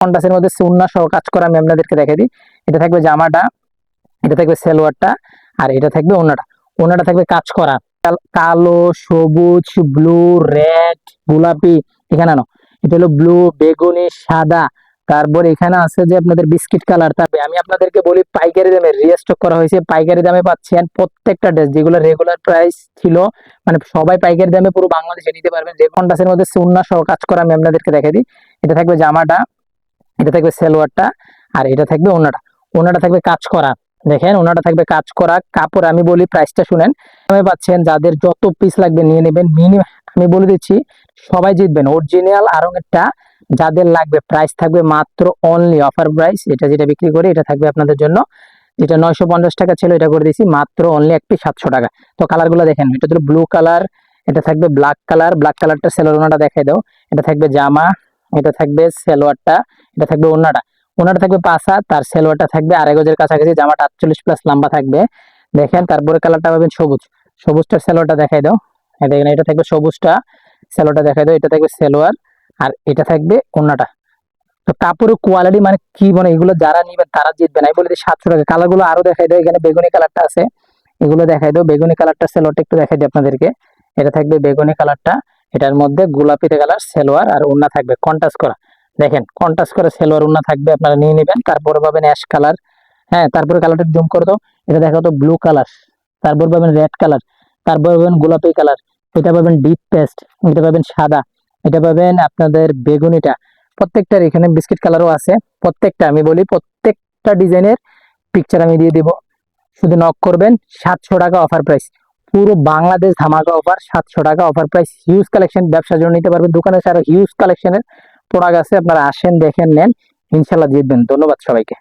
কন্টাসের মধ্যে সুন্না সহ কাজ করা আমি আপনাদেরকে দেখে দিই। এটা থাকবে জামাটা, এটা থাকবে সেলোয়ারটা, আর এটা থাকবে ওনাটা। ওনাটা থাকবে কাজ করা। কালো সবুজ, ব্লু রেড গোলাপি, এখানে না এটা হলো ব্লু, বেগুনি, সাদা। তারপর এখানে আছে যে আপনাদের বিস্কিট কালার তারপরে আমি আপনাদেরকে বলি পাইকারি দামে রিস্টক করা হয়েছে। পাইকারি দামে পাচ্ছেন প্রত্যেকটা ড্রেস যেগুলো রেগুলার প্রাইস ছিল মানে সবাই পাইকারি দামে পুরো বাংলাদেশে নিতে পারবেন। যে কন্টাসের মধ্যে সুন্না সহ কাজ করা আমি আপনাদেরকে দেখে দিই। এটা থাকবে জামাটা। এটা থাকবে সেলোয়ারটা আর এটা থাকবে ওনাটা। ওনাটা থাকবে কাজ করা। দেখেন, ওনাটা থাকবে কাজ করা। কাপড় আমি বলি প্রাইসটা শুনেন। আমি পাচ্ছেন যাদের যত পিস লাগবে নিয়ে নেবেন। মিনিমাম আমি বলে দিচ্ছি, সবাই জিতবেন। অরিজিনাল আরঙেরটা যাদের লাগবে প্রাইস থাকবে মাত্র অনলি অফার প্রাইস এটা যেটা বিক্রি করে, এটা থাকবে আপনাদের জন্য। যেটা নয়শো পঞ্চাশ টাকা ছিল, এটা করে দিয়েছি, মাত্র অনলি একটি সাতশো টাকা। তো কালারগুলো দেখেন, এটা হলো ব্লু কালার এটা থাকবে ব্ল্যাক কালার ব্ল্যাক কালারটা সেলোয়ার ওনাটা দেখাই দাও। এটা থাকবে জামা এটা থাকবে সেলোয়ারটা, এটা থাকবে ওনাটা। ওনাটা থাকবে পাঁচা তার সেলোয়ারটা থাকবে আড়াই গজের কাছাকাছি, জামাটা আটচল্লিশ প্লাস লম্বা থাকবে। দেখেন, তারপরে কালারটা পাবেন সবুজ। সবুজটার সেলোয়ারটা দেখাই দাও। দেখেন, এটা থাকবে সবুজটা, সেলোয়ারটা দেখাই দাও। এটা থাকবে সেলোয়ার, আর এটা থাকবে ওনাটা। তো কাপড়ের কোয়ালিটি মানে কি মানে এগুলো যারা নিবেন তারা জিতবেন। আমি বলে দিই সাতশো টাকা। কালারগুলো আরও দেখাই দাও। এখানে বেগুনি কালারটা আছে। এগুলো দেখাই দাও। বেগুনি কালারটা সেলোয়ারটা একটু দেখাই দিই আপনাদেরকে। এটা থাকবে বেগুনি কালারটা। এটার মধ্যে গোলাপিতে কালার সেলোয়ার আর ওন্না থাকবে কন্টাস করা। দেখেন কন্টাস করে সেলোয়ার ওন্না থাকবে, আপনারা নিয়ে নেবেন, তারপরে পাবেন অ্যাশ কালার হ্যাঁ তারপরে কালারটা জুম করে দাও, এটা দেখা তো ব্লু কালার তারপর পাবেন রেড কালার তারপর পাবেন গোলাপি কালার এটা পাবেন ডিপ পেস্ট এটা পাবেন সাদা। এটা পাবেন আপনাদের বেগুনিটা। প্রত্যেকটার এখানে বিস্কিট কালারও আছে। প্রত্যেকটা, আমি বলি প্রত্যেকটা ডিজাইনের পিকচার আমি দিয়ে দিব। শুধু নক করবেন, সাতশো টাকা অফার প্রাইস পুরো বাংলাদেশ ধামাকা অফার সাতশো টাকা অফার প্রাইস হিউজ কালেকশন ব্যবসার জন্য নিতে পারবেন। দোকানে আরও হিউজ কালেকশনের প্রোডাক্ট আছে, আপনারা আসেন, দেখেন, নেন ইনশাল্লাহ জিতবেন ধন্যবাদ সবাইকে।